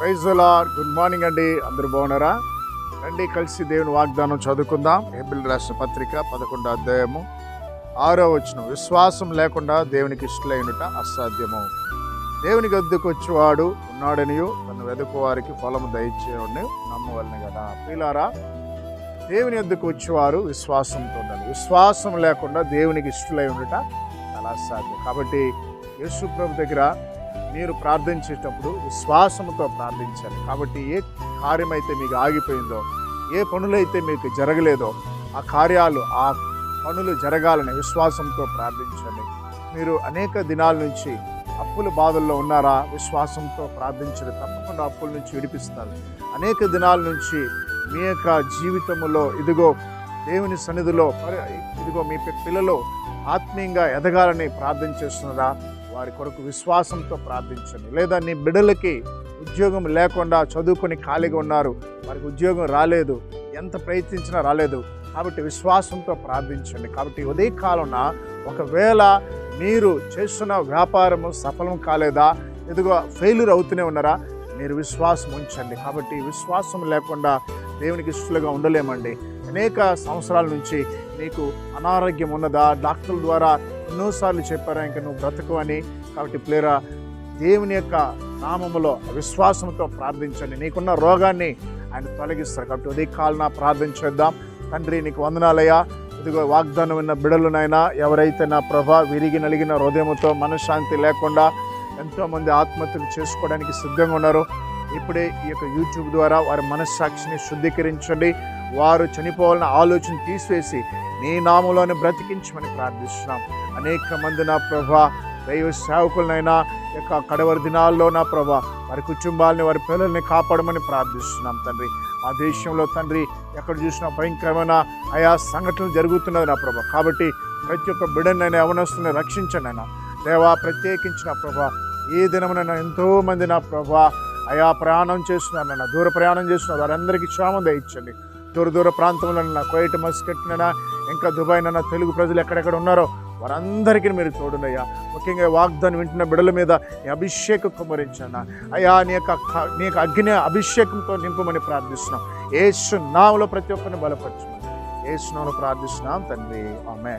Praise good morning అండి. అందరూ బాగున్నారా? రండి కలిసి దేవుని వాగ్దానం చదువుకుందాం. ఏబిల్ రాష్ట్ర పత్రిక పదకొండో అధ్యాయము ఆరో వచనం. విశ్వాసం లేకుండా దేవునికి ఇష్టలైనట అసాధ్యము. దేవునికి వద్దకు వచ్చేవాడు ఉన్నాడనియు తను వెతుకు వారికి ఫలము దయచేయని నమ్మవలని కదా. పిలారా దేవుని ఎద్దుకు వచ్చేవారు విశ్వాసంతో ఉండాలి. విశ్వాసం లేకుండా దేవునికి ఇష్టలై ఉండట చాలా అసాధ్యం. కాబట్టి యేసు ప్రభు దగ్గర మీరు ప్రార్థించేటప్పుడు విశ్వాసంతో ప్రార్థించాలి. కాబట్టి ఏ కార్యమైతే మీకు ఆగిపోయిందో ఏ పనులైతే మీకు జరగలేదో ఆ కార్యాలు ఆ పనులు జరగాలని విశ్వాసంతో ప్రార్థించండి. మీరు అనేక దినాల నుంచి అప్పుల బాధల్లో ఉన్నారా? విశ్వాసంతో ప్రార్థించండి. తప్పకుండా అప్పుల నుంచి విడిపిస్తారు. అనేక దినాల నుంచి మీ యొక్క జీవితంలో ఇదిగో దేవుని సన్నిధిలో మరి ఇదిగో మీ పిల్లలు ఆత్మీయంగా ఎదగాలని ప్రార్థన చేస్తున్నారా? వారి కొరకు విశ్వాసంతో ప్రార్థించండి. లేదా నీ బిడ్డలకి ఉద్యోగం లేకుండా చదువుకొని ఖాళీగా ఉన్నారు. వారికి ఉద్యోగం రాలేదు. ఎంత ప్రయత్నించినా రాలేదు. కాబట్టి విశ్వాసంతో ప్రార్థించండి. కాబట్టి ఉదయ కాలంన ఒకవేళ మీరు చేస్తున్న వ్యాపారము సఫలం కాలేదా? ఎదుగో ఫెయిల్యూర్ అవుతూనే ఉన్నారా? మీరు విశ్వాసం ఉంచండి. కాబట్టి విశ్వాసం లేకుండా దేవునికి ఇష్టలుగా ఉండలేమండి. అనేక సంవత్సరాల నుంచి నీకు అనారోగ్యం ఉన్నదా? డాక్టర్ల ద్వారా ఎన్నోసార్లు చెప్పారా ఇంకా నువ్వు బ్రతకు అని? కాబట్టి ప్లేరా దేవుని యొక్క నామములో విశ్వాసంతో ప్రార్థించండి. నీకున్న రోగాన్ని ఆయన తొలగిస్తారు. కాబట్టి ఉదయ కాలన ప్రార్థన చేద్దాం. తండ్రి నీకు వందనాలయ్యా. ఇదిగో వాగ్దానం ఉన్న బిడలునైనా ఎవరైతే నా ప్రభ విరిగి నలిగిన హృదయంతో మనశ్శాంతి లేకుండా ఎంతోమంది ఆత్మహత్యలు చేసుకోవడానికి సిద్ధంగా ఉన్నారు. ఇప్పుడే ఈ యొక్క యూట్యూబ్ ద్వారా వారి మనస్సాక్షిని శుద్ధీకరించండి. వారు చనిపోవాలన్న ఆలోచన తీసివేసి నీ నామంలోనే బ్రతికించమని ప్రార్థిస్తున్నాం. అనేక మంది నా ప్రభా దైవ సేవకులనైనా యొక్క కడవరి దినాల్లో నా ప్రభా వారి కుటుంబాలని వారి పిల్లల్ని కాపాడమని ప్రార్థిస్తున్నాం తండ్రి. మా దేశంలో తండ్రి ఎక్కడ చూసినా భయంకరమైన ఆయా సంఘటనలు జరుగుతున్నది నా ప్రభా. కాబట్టి ప్రతి ఒక్క బిడ్డనైనా యవనస్తుని రక్షించండి అయినా దేవా ప్రత్యేకించిన ప్రభా ఏ దినమున ఎంతో మంది నా ప్రభా అయా ప్రయాణం చేస్తున్నారు నాన్న దూర ప్రయాణం చేస్తున్నారు. వారందరికీ క్షేమం దయచండి దూర దూర ప్రాంతంలో నా కోయట మస్కెట్నైనా ఇంకా దుబాయ్ నైనా తెలుగు ప్రజలు ఎక్కడెక్కడ ఉన్నారో వారందరికీ మీరు తోడునయ్యా ముఖ్యంగా వాగ్దానం వింటున్న బిడల మీద నీ అభిషేకం కుమరించన్న అయ్యా నీ యొక్క నీ యొక్క అగ్ని అభిషేకంతో నింపమని ప్రార్థిస్తున్నాం. ఏసు నామలో ప్రతి ఒక్కరిని బలపరచమని ఏసు ప్రార్థిస్తున్నాం తండ్రి. ఆమె